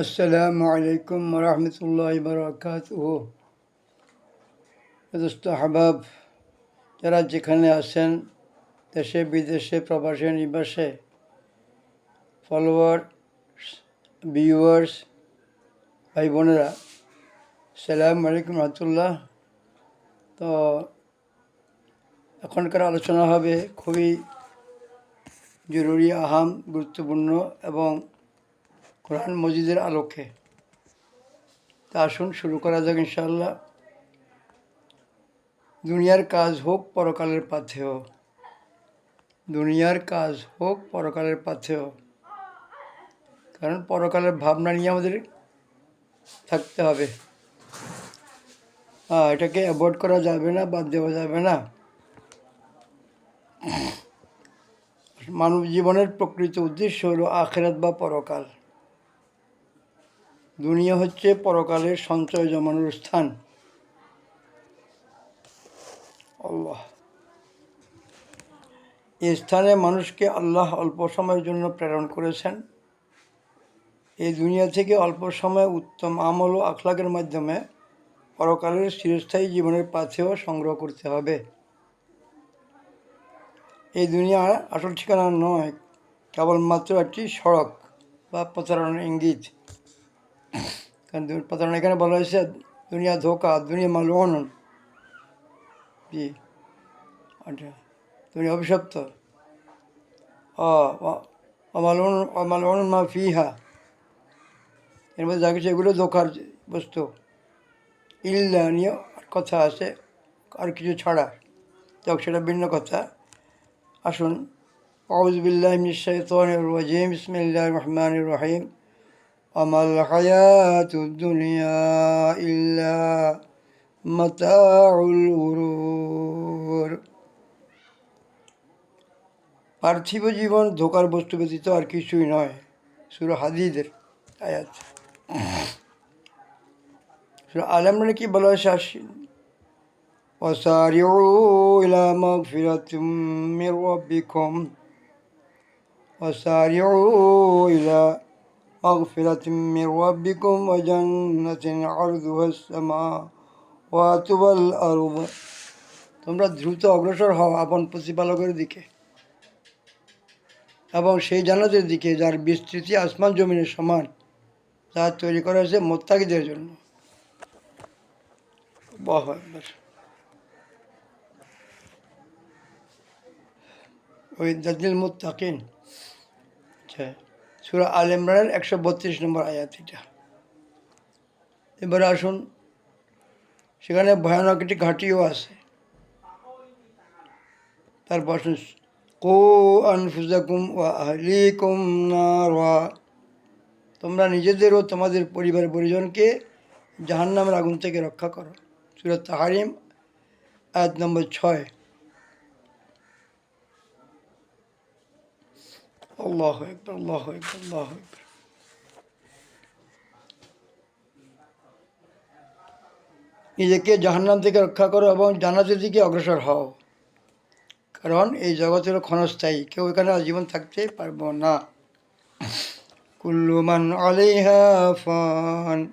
আসসালামু আলাইকুম রহমতুল্লাহ বরকাত ও দোস্ত হাবাব যারা যেখানে আছেন, দেশে, বিদেশে, প্রবাসে, নিবাসে ফলোয়ার ভিউয়ার্স ভাই বোনেরা, সালাম আলাইকুম রহমতুল্লাহ। তো এখনকার আলোচনা হবে খুবই জরুরি, আহাম, গুরুত্বপূর্ণ এবং কোরআন মজিদের আলোকে। তা আসুন শুরু করা যাক ইনশাআল্লাহ। দুনিয়ার কাজ হোক, পরকালের পাথেও। দুনিয়ার কাজ হোক, পরকালের পাথেও। কারণ পরকালের ভাবনা নিয়ে আমাদের থাকতে হবে। হ্যাঁ এটাকে অ্যাভয়েড করা যাবে না, বাদ দেওয়া যাবে না। মানব জীবনের প্রকৃত উদ্দেশ্য হলো আখেরাত বা পরকাল। দুনিয়া হচ্ছে পরকালের সঞ্চয় জমানোর স্থান। আল্লাহ। স্থানে মানুষকে আল্লাহ অল্প সময়ের জন্য প্রেরণ করেছেন। এই দুনিয়া থেকে অল্প সময় উত্তম আমল ও আখলাকের মাধ্যমে পরকালের চিরস্থায়ী জীবনের পাথেও সংগ্রহ করতে হবে। এই দুনিয়া আসল ঠিকানা নয়, কেবলমাত্র একটি সড়ক বা প্রতারণার ইঙ্গিত। কারণ প্রতারণা এখানে বলা হয়েছে, দুনিয়া ধোকা, দুনিয়া মালন জি। আচ্ছা দুনিয়া অভিশপ্ত। অমালন অমালন মা ফিহা। এর মধ্যে যা কিছু, এগুলো ধোকার বস্তু। ইল্লা নিয়ে কথা আছে, আর কিছু ছাড়া। যাক, সেটা ভিন্ন কথা। আসুন আউজ বিল্লাহ মিসাইতন রাজিম ইসমিল্লাহ রহমান রহিম। وما الحياة الدنيا إلا متاع الغرور পার্থিব জীবন ধোকার বস্তু ব্যতীত আর কিছুই নয় সুরা হাদিদের আয়াত সুরা আলমনে কি বলা হয়েছে আসি وسارعوا إلى مغفرة من ربكم وسارعوا إلى مغفرة من ربكم وجنة عرضها السماوات والأرض তোমরা দ্রুত অগ্রসর হও আপন প্রতিপালকের দিকে এবং সেই জান্নাতের দিকে যার বিস্তৃতি আসমান জমিনের সমান যা তৈরি করা হয়েছে মোত্তাকিদের জন্য বাহ একবার ওই দাদিল মুত্তাকিন আচ্ছা সুরা আল ইমরানের একশো বত্রিশ নম্বর আয়াত এটা। এবারে আসুন, সেখানে ভয়ানক একটি ঘাঁটিও আছে। তারপর আসুন কো আনফুজাকুম ওয়া আহলিকুম নারা? তোমরা নিজেদের ও তোমাদের পরিবার পরিজনকে জাহান্নামের আগুন থেকে রক্ষা করো। সুরত তাহারিম, আয়াত নম্বর ছয়। আল্লাহ একবার আল্লাহ একবার আল্লাহ একবার নিজেকে জাহান্নাম থেকে রক্ষা করো এবং জান্নাতের দিকে অগ্রসর হও। কারণ এই জগতের ক্ষণস্থায়ী, কেউ এখানে জীবন থাকতে পারব না। কুল্লুমান ফান।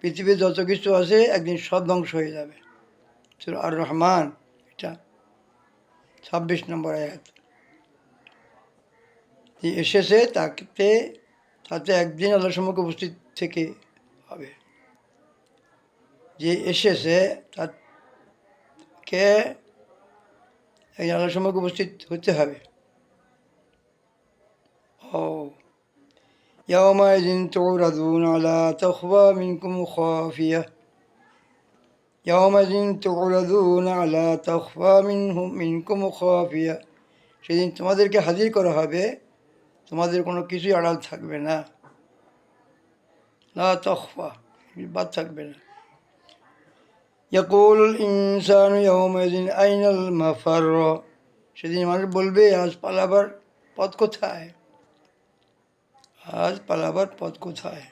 পৃথিবীর যত কিছু আছে একদিন সব ধ্বংস হয়ে যাবে। আর রহমান এটা ছাব্বিশ নম্বর আয়াত। এসেছে তাকে তাতে একদিন আল্লাহর সম্মুখে উপস্থিত থেকে হবে যে এসেছে তাকে একদিন আল্লাহর সম্মুখে উপস্থিত হতে হবে ও يومئذ تعرضون لا تخفى منكم خافية يومئذ تعرضون لا تخفى منهم منكم خافية সেদিন তোমাদেরকে হাজির করা হবে তোমাদের কোনো কিছুই আড়াল থাকবে না। না তখফা বিবাদ থাকবে না। ইয়াকুল ইনসান ইয়াউমাইদিন আইনাল মাফার। সেদিন মানুষ বলবে, আজ পালাবার পথ কোথায়? আজ পালাবার পথ কোথায়?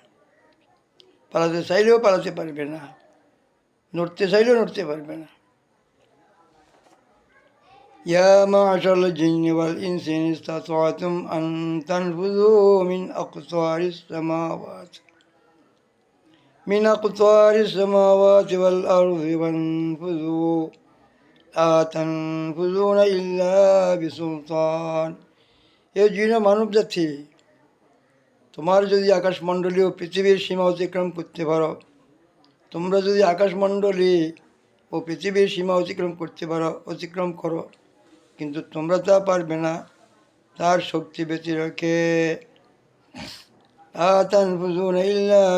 পালাতে চাইলেও পালাতে পারবে না। নড়তে চাইলেও নড়তে পারবে না। يا معشر الجن والإنس إن استطعتم أن تنفذوا من أقطار السماوات من أقطار السماوات والأرض وانفذوا لا تنفذون إلا بسلطان এ জিন মানব জাতি তোমার যদি আকাশমণ্ডলী ও পৃথিবীর সীমা অতিক্রম করতে পারো তোমরা যদি আকাশমণ্ডলী ও পৃথিবীর সীমা অতিক্রম করতে পারো অতিক্রম করো কিন্তু তোমরা তা পারবে না। তার শক্তি বেঁচে রাখে।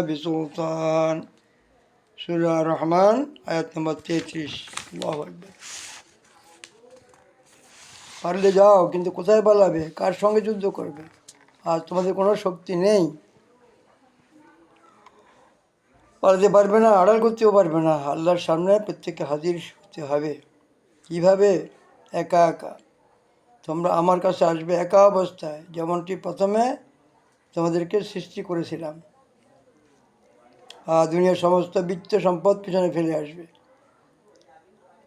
বিসুলতান। সুরা রহমান, আয়াত নম্বর তেত্রিশ। পারলে যাও, কিন্তু কোথায় পালাবে? কার সঙ্গে যুদ্ধ করবে? আর তোমাদের কোনো শক্তি নেই। পালাতে পারবে না, আড়াল করতেও পারবে না। আল্লাহর সামনে প্রত্যেককে হাজির হতে হবে। কীভাবে? একা একা। তোমরা আমার কাছে আসবে একা অবস্থায়। যেমনটি প্রথমে তোমাদেরকে সৃষ্টি করেছিলাম। আর দুনিয়ার সমস্ত বৃত্ত সম্পদ পিছনে ফেলে আসবে।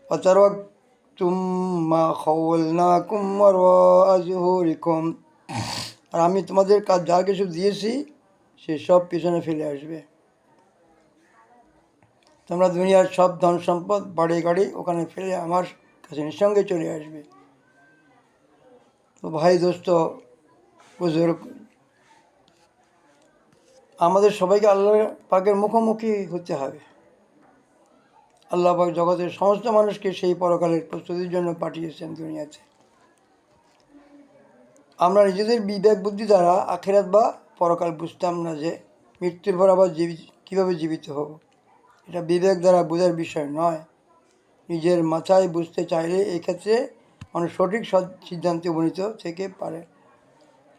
অতারক তুম্মা খবল না কুম্মর আজহরিকম আর আমি তোমাদের কাজ যা কিছু দিয়েছি, সে সব পিছনে ফেলে আসবে। তোমরা দুনিয়ার সব ধন সম্পদ বাড়ি গাড়ি ওখানে ফেলে আমার কাছে নিঃসঙ্গে চলে আসবে। তো ভাই, দোস্ত, বুজুর্গ, আমাদের সবাইকে আল্লাহ পাকের মুখোমুখি হতে হবে। আল্লাহ পাক জগতের সমস্ত মানুষকে সেই পরকালের প্রস্তুতির জন্য পাঠিয়েছেন দুনিয়াতে। আমরা নিজেদের বিবেক, বুদ্ধি দ্বারা আখেরাত বা পরকাল বুঝতাম না যে মৃত্যুর পর আবার জীবিত কীভাবে জীবিত হব। এটা বিবেক দ্বারা বোঝার বিষয় নয়। নিজের মাথায় বুঝতে চাইলে এক্ষেত্রে মানুষ সঠিক সদ- সিদ্ধান্তে উপনীত থেকে পারে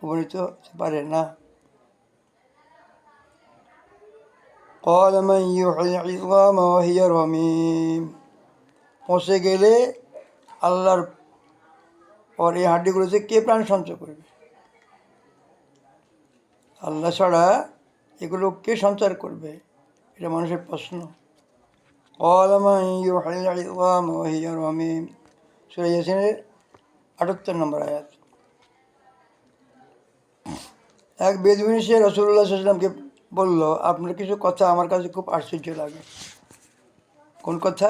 উপনীত হতে পারে না قال من يحيي العظام وهي رميم পৌঁছে গেলে আল্লাহর পর এই হাড্ডিগুলোতে কে প্রাণ সঞ্চয় করবে আল্লাহ ছাড়া এগুলো কে সঞ্চার করবে এটা মানুষের প্রশ্ন قال من يحيي العظام وهي رميم সূরা ইয়াসিনের আটাত্তর নম্বর আয়াত এক বেদবিন সে রসুল্লাহ সাল্লামকে বলল আপনার কিছু কথা আমার কাছে খুব আশ্চর্য লাগে কোন কথা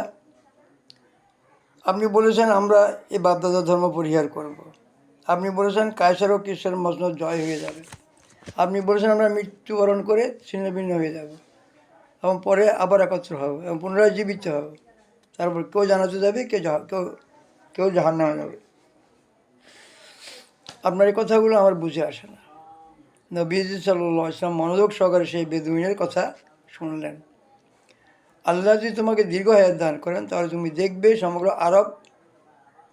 আপনি বলেছেন আমরা এই বাপদাদা ধর্ম পরিহার করব। আপনি বলেছেন কায়সার ও কৃষ্ণের মসনদ জয় হয়ে যাবে আপনি বলেছেন আমরা মৃত্যুবরণ করে ছিন্নভিন্ন হয়ে যাব এবং পরে আবার একত্র হব এবং পুনরায় জীবিত হব তারপর কেউ জানাতে যাবে, কেউ কেউ কেউ জাহান নামে যাবে। আপনার এই কথাগুলো আমার বুঝে আসে না। নবীজি সাল্লাহ ইসলাম মনোযোগ সহকারে সেই বেদুইনের কথা শুনলেন। আল্লাহ যদি তোমাকে দীর্ঘ হায়াত দান করেন, তাহলে তুমি দেখবে সমগ্র আরব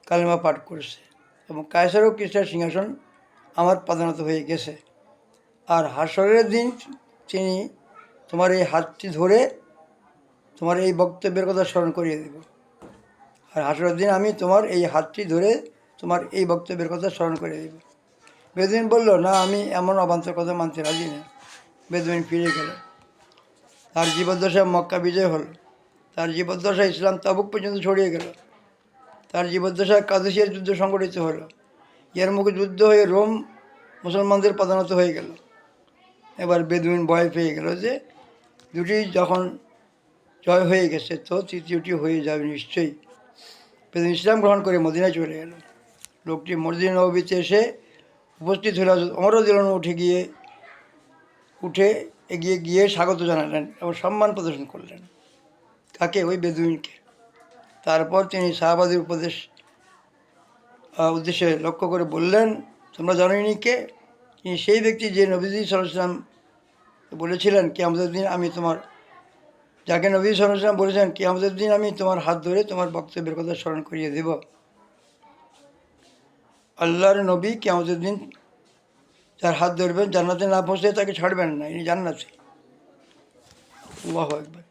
কালিমা পাঠ করছে এবং কায়সার ও কৃষ্ণের সিংহাসন আমার প্রধানত হয়ে গেছে। আর হাসরের দিন তিনি তোমার এই হাতটি ধরে তোমার এই বক্তব্যের কথা স্মরণ করিয়ে দেব। আর হাসরের দিন আমি তোমার এই হাতটি ধরে তোমার এই বক্তব্যের কথা স্মরণ করে দেব। বেদুইন বলল, না, আমি এমন অবান্তর কথা মানতে রাজি না। বেদুইন ফিরে গেল। তার জীবদ্দশা মক্কা বিজয় হলো। তার জীবদ্দশা ইসলাম তাবুক পর্যন্ত ছড়িয়ে গেল। তার জীবদ্দশায় কাদেশিয়ার যুদ্ধ সংগঠিত হলো। এর মুখে যুদ্ধ হয়ে রোম মুসলমানদের প্রধানত হয়ে গেল। এবার বেদুইন ভয় পেয়ে গেল যে দুটি যখন জয় হয়ে গেছে, তো তৃতীয়টি হয়ে যাবে নিশ্চয়ই। ইসলাম গ্রহণ করে মদিনায় চলে গেল। লোকটি মসজিদ নবীতে এসে উপস্থিত হলো। অমর দিলন উঠে গিয়ে, উঠে এগিয়ে গিয়ে স্বাগত জানালেন এবং সম্মান প্রদর্শন করলেন কাকে ওই বেদুইনকে। তারপর তিনি শাহবাদের উপদেশ উদ্দেশ্যে লক্ষ্য করে বললেন, তোমরা জানোনি কে? তিনি সেই ব্যক্তি যে নবীজি সাল্লাম বলেছিলেন কি আমাদের দিন আমি তোমার, যাকে নবী সাল্লাম বলেছেন কি আমাদের দিন আমি তোমার হাত ধরে তোমার বক্তব্যের কথা স্মরণ করিয়ে দেব। আল্লাহর নবী কি আমাদের দিন যার হাত ধরবেন, জান্নাতে না পৌঁছে তাকে ছাড়বেন না, ইনি জান্নাতে। একবার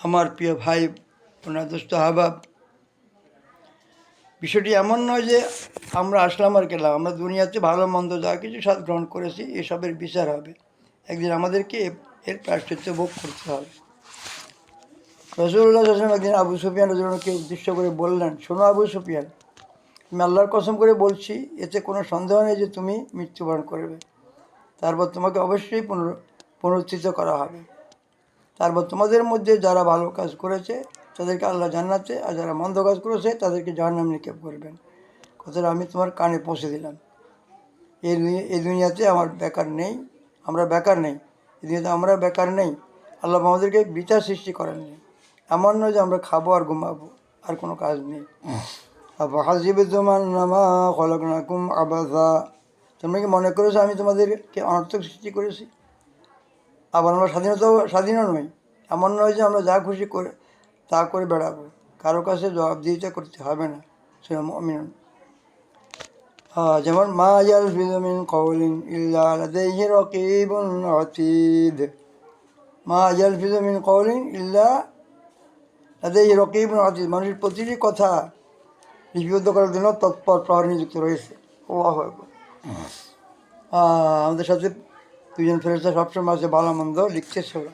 আমার প্রিয় ভাই, ওনার দোস্ত হাবাব বিষয়টি এমন নয় যে আমরা আসলাম আর গেলাম, আমরা দুনিয়াতে ভালো, মন্দ যা কিছু স্বাদ গ্রহণ করেছি, এসবের বিচার হবে। একদিন আমাদেরকে এর প্রায়শ্চিত্ত ভোগ করতে হবে। রসুল্লাহ আসলাম একদিন আবু সুফিয়ান রজনকে উদ্দেশ্য করে বললেন, শোনো আবু সুফিয়ান, আমি আল্লাহর কসম করে বলছি, এতে কোনো সন্দেহ নেই যে তুমি মৃত্যুবরণ করবে। তারপর তোমাকে অবশ্যই পুনর, পুনরুত্থিত করা হবে। তারপর তোমাদের মধ্যে যারা ভালো কাজ করেছে তাদেরকে আল্লাহ জান্নাতে আর যারা মন্দ কাজ করেছে তাদেরকে জাহান্নাম নিক্ষেপ করবেন। কথাটা আমি তোমার কানে পৌঁছে দিলাম। এই এই দুনিয়াতে আমার বেকার নেই, আমরা বেকার নেই। এই দুনিয়াতে আমরা বেকার নেই। আল্লাহ আমাদেরকে বিচার সৃষ্টি করেননি এমন নয় যে আমরা খাব আর ঘুমাবো, আর কোনো কাজ নেই। নামা তোমরা কি মনে করেছ আমি তোমাদেরকে অনর্থক সৃষ্টি করেছি? আবার আমরা স্বাধীনতা স্বাধীনও নই। এমন নয় যে আমরা যা খুশি করে তা করে বেড়াবো। কারও কাছে জবাব জবাবদিহিতা করতে হবে না অমিন যেমন মা ইয়াল ফিজমিন কৌলিন ইল্লা লাদাইহি রাকিবুন আতীদ। মা ইয়াল ফিজমিন কৌলিন ইল্লা লাদাইহি রাকিবুন আতীদ। মানুষের প্রতিটি কথা লিপিবদ্ধ করার জন্য তৎপর প্রহর নিযুক্ত রয়েছে। আল্লাহু আকবার। আমাদের সাথে দুজন ফেরস্তা সবসময় আছে ভালো মন্দ লিখতেছে ওরা।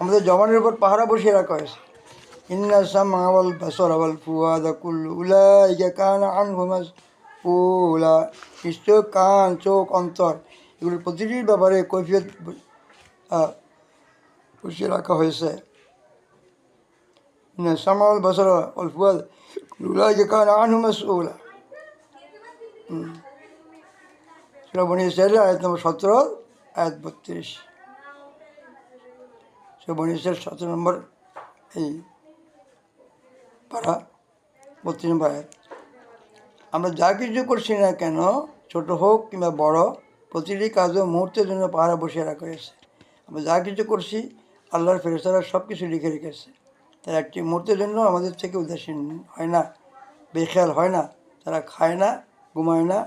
আমাদের জবানের উপর পাহারা বসিয়ে রাখা হয়েছে। ইন্না সামা ওয়াল বাসর ওয়াল ফুয়াদা কুল্লু উলাইকা কান আনহু মাসউলা। নিশ্চয় কান, চোখ, অন্তর এগুলোর প্রতিটির ব্যাপারে কৈফিয়ত বসিয়ে রাখা হয়েছে। ইন্না সামা ওয়াল বাসর ওয়াল ফুয়াদ উলাইকা কান আনহু মাসউলা। সেটা বনি ইসরায়েল আয়াত নম্বর সতেরো, আয়াত বত্রিশ। সে বনি ইসরায়েল সতেরো নম্বর এই পাড়া বত্রিশ নম্বর আমরা যা কিছু করছি না কেন, ছোট হোক কিংবা বড়, প্রতিটি কাজও মুহূর্তের জন্য পাহারা বসিয়ে রাখা হয়েছে। আমরা যা কিছু করছি, আল্লাহর ফেরেস্তারা সব কিছু লিখে রেখেছে। তারা একটি মুহূর্তের জন্য আমাদের থেকে উদাসীন হয় না, বেখেয়াল হয় না। তারা খায় না, ঘুমায় না,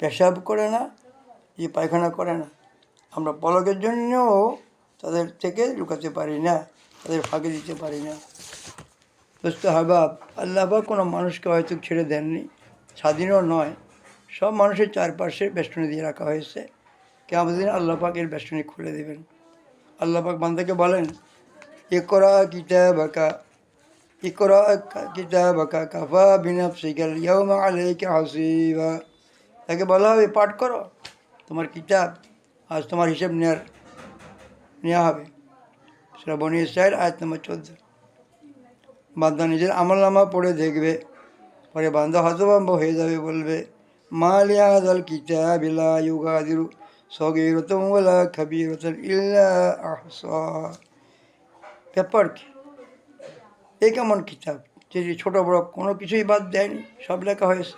পেশাব করে না যে পায়খানা করে না। আমরা পলকের জন্যও তাদের থেকে লুকাতে পারি না, তাদের ফাঁকে দিতে পারি না। দোস্ত হাবাব, আল্লাহ পাক কোনো মানুষকে হয়তো ছেড়ে দেননি, স্বাধীনও নয়। সব মানুষের চারপাশে বেষ্টনী দিয়ে রাখা হয়েছে। কেমন দিন আল্লাহ পাক এর বেষ্টনী খুলে দেবেন। আল্লাহ পাক বান্দাকে বলেন এ করা কিতাবাকা, ইকরা কিতাবাকা কাফা বিনাফসিকাল ইয়াউমা আলাইকা হাসিবা। তাকে বলা হবে, পাঠ করো। তোমার কিতাব আজ তোমার হিসেব নেওয়ার নেওয়া হবে। সেটা বনি ইসরায়েল আয়াত নম্বর চোদ্দ। বান্দা নিজের আমল নামা পড়ে দেখবে, পরে বান্দা হতভম্ব হয়ে যাবে বলবে মালিয়া আদাল কিতাব ইলা ইউগাদিরু সগীরতম ওয়ালা খাবিরতান ইল্লা আহসা। ব্যাপার কি? এ কেমন কিতাব? যে ছোটো বড় কোনো কিছুই বাদ দেয়নি, সব লেখা হয়েছে।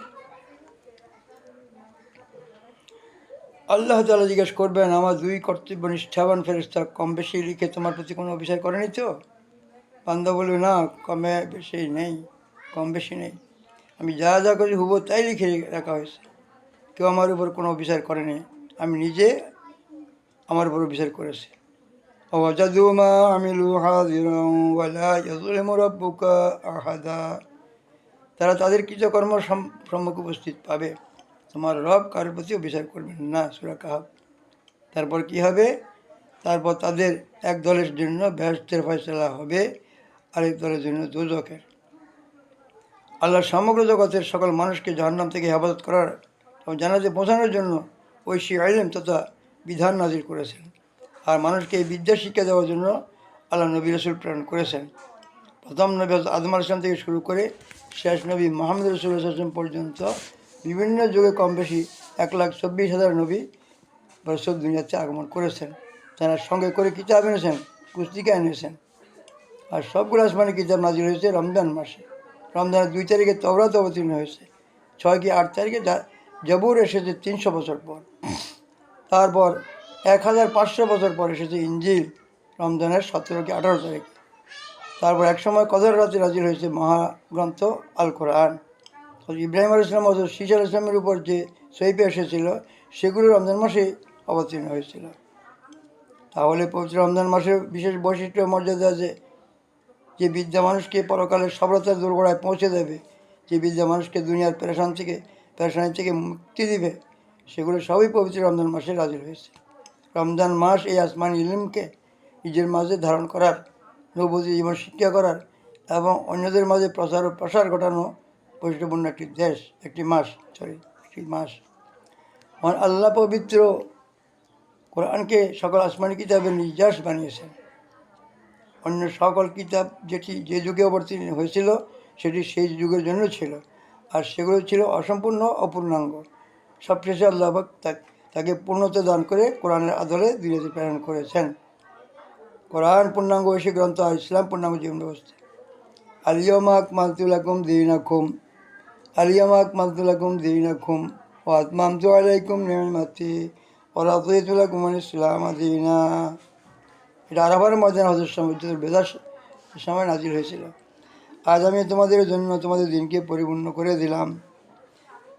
আল্লাহ তালা জিজ্ঞেস করবেন, আমার দুই কর্তব্য নিষ্ঠাবান ফেরেস্তা কম বেশি লিখে তোমার প্রতি কোনো অভিষেক করেনি তো? বান্ধব বলবে, না, কমে বেশি নেই, কম বেশি নেই। আমি যা যা করি হুবো তাই লিখে রাখা হয়েছে। কেউ আমার উপর কোনো অভিষেক করেনি। আমি নিজে আমার উপর অভিষেক করেছি। অজাদু তারা তাদের কৃতকর্ম সম- সম্মুখে উপস্থিত পাবে। তোমার রব কারোর প্রতি অভিচার করবেন না। সুরা কাহাব তারপর কি হবে? তারপর তাদের এক দলের জন্য ব্যস্তের ফয়সলা হবে আরেক দলের জন্য দুজকের আল্লাহ সমগ্র জগতের সকল মানুষকে জাহান্নাম থেকে হেফাজত করার এবং জানাতে পৌঁছানোর জন্য ঐশী আইলেম তথা বিধান নাজির করেছেন। আর মানুষকে এই বিদ্যা শিক্ষা দেওয়ার জন্য আল্লাহ নবী রসুল প্রেরণ করেছেন। প্রথম নবী আদম আলাইসলাম থেকে শুরু করে শেষ নবী মোহাম্মদ রসুল পর্যন্ত বিভিন্ন যুগে কম বেশি এক লাখ চব্বিশ হাজার নবী রসুল দুনিয়াতে আগমন করেছেন। তারা সঙ্গে করে কিতাব এনেছেন, পুস্তিকা এনেছেন। আর সবগুলো আসমানি কিতাব নাজির হয়েছে রমজান মাসে। রমজানের দুই তারিখে তবরাত অবতীর্ণ হয়েছে। ছয় কি আট তারিখে জবুর এসেছে তিনশো বছর পর। তারপর এক হাজার পাঁচশো বছর পর এসেছে ইঞ্জিল রমজানের সতেরো কি আঠারো তারিখে। তারপর এক সময় কদর রাতে রাজির হয়েছে মহাগ্রন্থ আল কোরআন ইব্রাহিম আল ইসলাম অথবা শিজ আল ইসলামের উপর যে সৈপে এসেছিল, সেগুলো রমজান মাসে অবতীর্ণ হয়েছিল। তাহলে পবিত্র রমজান মাসের বিশেষ বৈশিষ্ট্য মর্যাদা আছে যে বিদ্যা মানুষকে পরকালের সফলতার দুর্গড়ায় পৌঁছে দেবে, যে বিদ্যা মানুষকে দুনিয়ার পেরেশান থেকে, পেরেশানি থেকে মুক্তি দিবে, সেগুলো সবই পবিত্র রমজান মাসে রাজির হয়েছে রমজান মাস এই আসমান ইলিমকে নিজের মাঝে ধারণ করার নবতী জীবন শিক্ষা করার এবং অন্যদের মাঝে প্রচার ও প্রসার ঘটানো বৈশিষ্ট্যপূর্ণ একটি দেশ, একটি মাস সরি একটি মাস। মহান আল্লাহ পবিত্র কোরআনকে সকল আসমানি কিতাবের নির্যাস বানিয়েছেন। অন্য সকল কিতাব যেটি যে যুগে অবতীর্ণ হয়েছিল, সেটি সেই যুগের জন্য ছিল। আর সেগুলো ছিল অসম্পূর্ণ অপূর্ণাঙ্গ সবশেষে আল্লাহ তাকে পূর্ণতা দান করে কোরআনের আদলে দুনিয়াতে প্রেরণ করেছেন। কোরআন পূর্ণাঙ্গ ঐশী গ্রন্থ আর ইসলাম পূর্ণাঙ্গ জীবন ব্যবস্থা। আলিয়মা আকমালতুলাকুম দিনাকুম। আলিয়ামা আকমালতুলাকুম দিনাকুম ও আতমামতু আলাইকুম নিয়ামতি ও রাতুলাকুম ইসলাম দিনা। এটা আরাবার ময়দান হজর সময় বেদার সময় নাজির হয়েছিল। আজ আমি তোমাদের জন্য তোমাদের দিনকে পরিপূর্ণ করে দিলাম।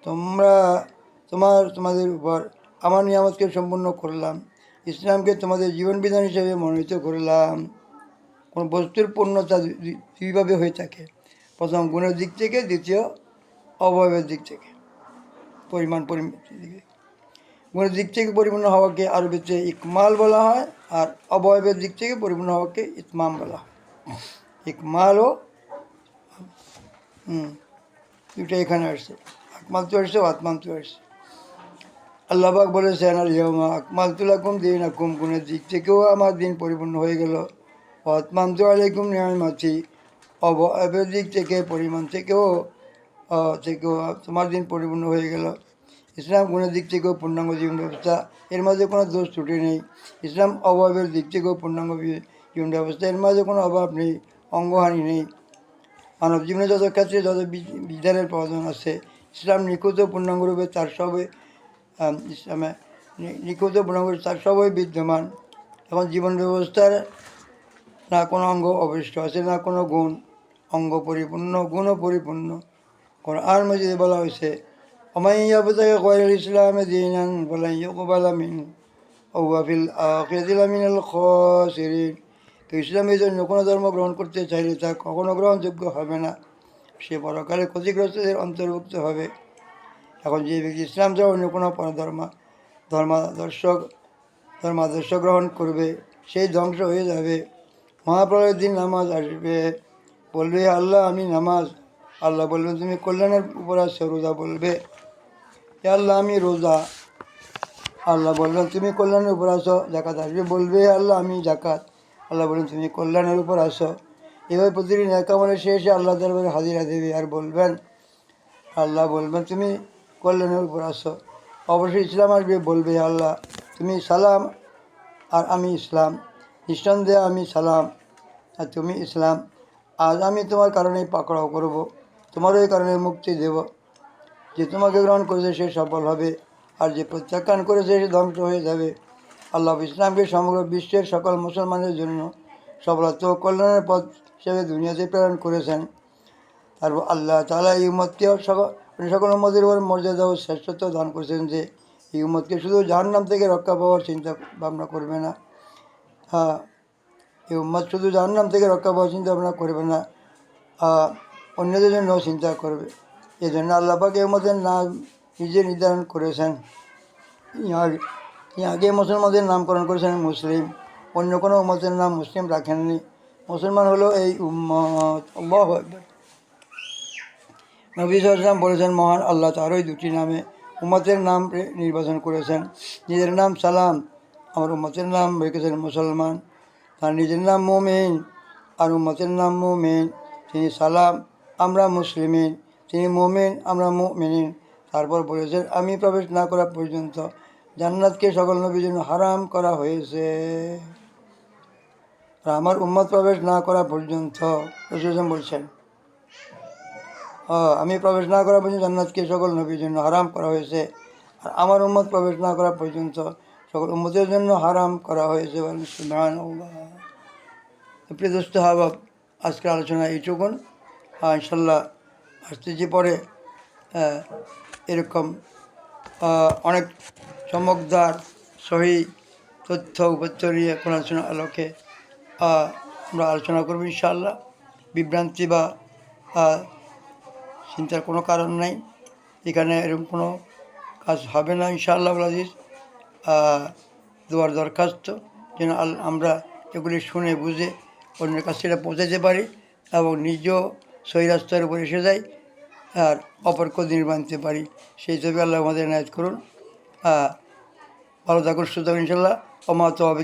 তোমরা তোমার, তোমাদের উপর আমার নিয়ামতকে সম্পূর্ণ করলাম। ইসলামকে তোমাদের জীবন বিধান হিসেবে মনোনীত করলাম। কোন বস্তুর পূর্ণতা দুই- দুই- দুইভাবে হয়ে থাকে। প্রথম গুণের দিক থেকে, দ্বিতীয় অবয়বের দিক থেকে, পরিমাণ পরিমাণ দিকে গুণের দিক থেকে পরিপূর্ণ হওয়াকে আরবিতে ইকমাল বলা হয়, আর অবয়বের দিক থেকে পরিপূর্ণ হওয়াকে ইতমাম বলা হয়। ইকমাল ও দুটো এখানে আসছে। আকমাল তো আসছে ও আত্মাম তো আসছে। আল্লাহবাক বলেছেন আর ইয়মা আকমাল তুলাকুম দিন আকুম গুণের দিক থেকেও আমার দিন পরিপূর্ণ হয়ে গেল। ও আত্মাম তো আলাইকুম নিয়ামাতি। অবয়বের দিক থেকে, পরিমাণ থেকেও থেকেও তোমার দিন পরিপূর্ণ হয়ে গেল। ইসলাম গুণের দিক থেকেও পূর্ণাঙ্গ জীবন ব্যবস্থা। এর মাঝে কোনো দোষ ত্রুটি নেই। ইসলাম অভাবের দিক থেকেও পূর্ণাঙ্গ জীবন ব্যবস্থা। এর মাঝে কোনো অভাব নেই, অঙ্গহানি নেই। মানব জীবনে যত ক্ষেত্রে যত বিধানের প্রয়োজন আছে, ইসলাম নিখুঁত পূর্ণাঙ্গরূপে তার সবই ইসলামে নিখুঁত ও পূর্ণাঙ্গ তার সবই বিদ্যমান। এখন জীবন ব্যবস্থার না কোনো অঙ্গ অবশিষ্ট আছে, না কোনো গুণ, অঙ্গ পরিপূর্ণ, গুণও পরিপূর্ণ। কোরআন মজিদে বলা হয়েছে অমাইয়াবতাকে কয়েল ইসলামে দিনান বলেন ইকবালামিন ওয়াফিল আখিরাতিলামিনাল খসিরিন। তো ইসলামের জন্য কোনো ধর্ম গ্রহণ করতে চাইলে তা কখনো গ্রহণযোগ্য হবে না। সে পরকালে ক্ষতিগ্রস্তদের অন্তর্ভুক্ত হবে। এখন যে ব্যক্তি ইসলাম ছাড়া অন্য কোনো ধর্ম, ধর্মাদর্শক, ধর্মাদর্শ গ্রহণ করবে, সেই ধ্বংস হয়ে যাবে। মহাপ্রলয়ের দিন নামাজ আসবে। বলবে, আল্লাহ, আমি নামাজ আল্লাহ বলবেন, তুমি কল্যাণের উপর আছো রোজা বলবে। "এ আল্লাহ, আমি রোজা। আল্লাহ বলবেন তুমি কল্যাণের উপর আসো জাকাত আসবে। বলবে আল্লাহ, আমি জাকাত আল্লাহ বলবেন তুমি কল্যাণের উপর আসো। এভাবে প্রতিদিন একামলে শেষে আল্লাহ দরবারে হাজিরা দেবে আর বলবেন, আল্লাহ বলবেন, তুমি কল্যাণের উপর আসো। অবশ্যই ইসলাম আসবে, বলবে আল্লাহ, তুমি সালাম আর আমি ইসলাম। নিঃসন্দেহে আমি সালাম আর তুমি ইসলাম। আজ আমি তোমার কারণেই পাকড়াও করব। তোমারও এই কারণে মুক্তি দেব। যে তোমাকে গ্রহণ করেছে সে সফল হবে, আর যে প্রত্যাখ্যান করেছে সে ধ্বংস হয়ে যাবে। আল্লাহ ইসলামকে সমগ্র বিশ্বের সকল মুসলমানের জন্য সফলতা ও কল্যাণের পথ হিসেবে দুনিয়াতে প্রেরণ করেছেন। তারপর আল্লাহ তালা এই সকল সকল উম্মতের উপর মর্যাদা ও শ্রেষ্ঠত্ব দান করেছেন যে, এই উম্মতকে শুধু জাহান্নাম থেকে রক্ষা পাওয়ার চিন্তা ভাবনা করবে না। হ্যাঁ এই উম্মত শুধু জাহান্নাম থেকে রক্ষা পাওয়ার চিন্তা ভাবনা করবে না। অন্যদের জন্য চিন্তা করবে। এই জন্য আল্লাহ পাক এই উম্মতের নাম নিজে নির্ধারণ করেছেন। আগে মুসলমানদের নামকরণ করেছেন মুসলিম। অন্য কোনো উম্মতের নাম মুসলিম রাখেননি। মুসলমান হলো এই উম্মত। নবী বলেছেন, মহান আল্লাহ তারই দুটি নামে উম্মতের নাম নির্বাচন করেছেন। নিজের নাম সালাম, আমার উম্মতের নাম রেখেছেন মুসলমান। তার নিজের নাম মোমেন, আর উম্মতের নাম মোমেন। তিনি সালাম আমরা মুসলিমিন তিনি মোমেন, আমরা মোমেনিন। তারপর বলেছেন, আমি প্রবেশ না করা পর্যন্ত জান্নাতকে সকল নবীর জন্য হারাম করা হয়েছে। আর আমার উম্মত প্রবেশ না করা পর্যন্ত বলছেন আমি প্রবেশ না করা পর্যন্ত জান্নাতকে সকল নবীর জন্য হারাম করা হয়েছে। আর আমার উম্মত প্রবেশ না করা পর্যন্ত সকল উম্মতের জন্য হারাম করা হয়েছে। বলেন। তো প্রিয় দোস্ত হাবাব আজকের আলোচনা এইটুকুন। ইনশাল্লাহ আসতে যে পরে এরকম অনেক চমকদার, সহি তথ্য উপত্য নিয়ে আলোচনা আলোকে আমরা আলোচনা করব ইনশাল্লাহ। বিভ্রান্তি বা চিন্তার কোনো কারণ নাই। এখানে এরকম কোনো কাজ হবে না ইনশাআল্লাহ আজিজ। দোয়ার দরখাস্ত যেন আমরা এগুলি শুনে বুঝে অন্যের কাছে এটা পৌঁছাতে পারি এবং নিজেও সহি রাস্তার উপর এসে যাই আর অপর দিন বানতে পারি। সেই ছবি আল্লাহ আমাদের নায়ত করুন। ভালো থাকুন সুতরাং ইনশাল্লাহ অমাত হবে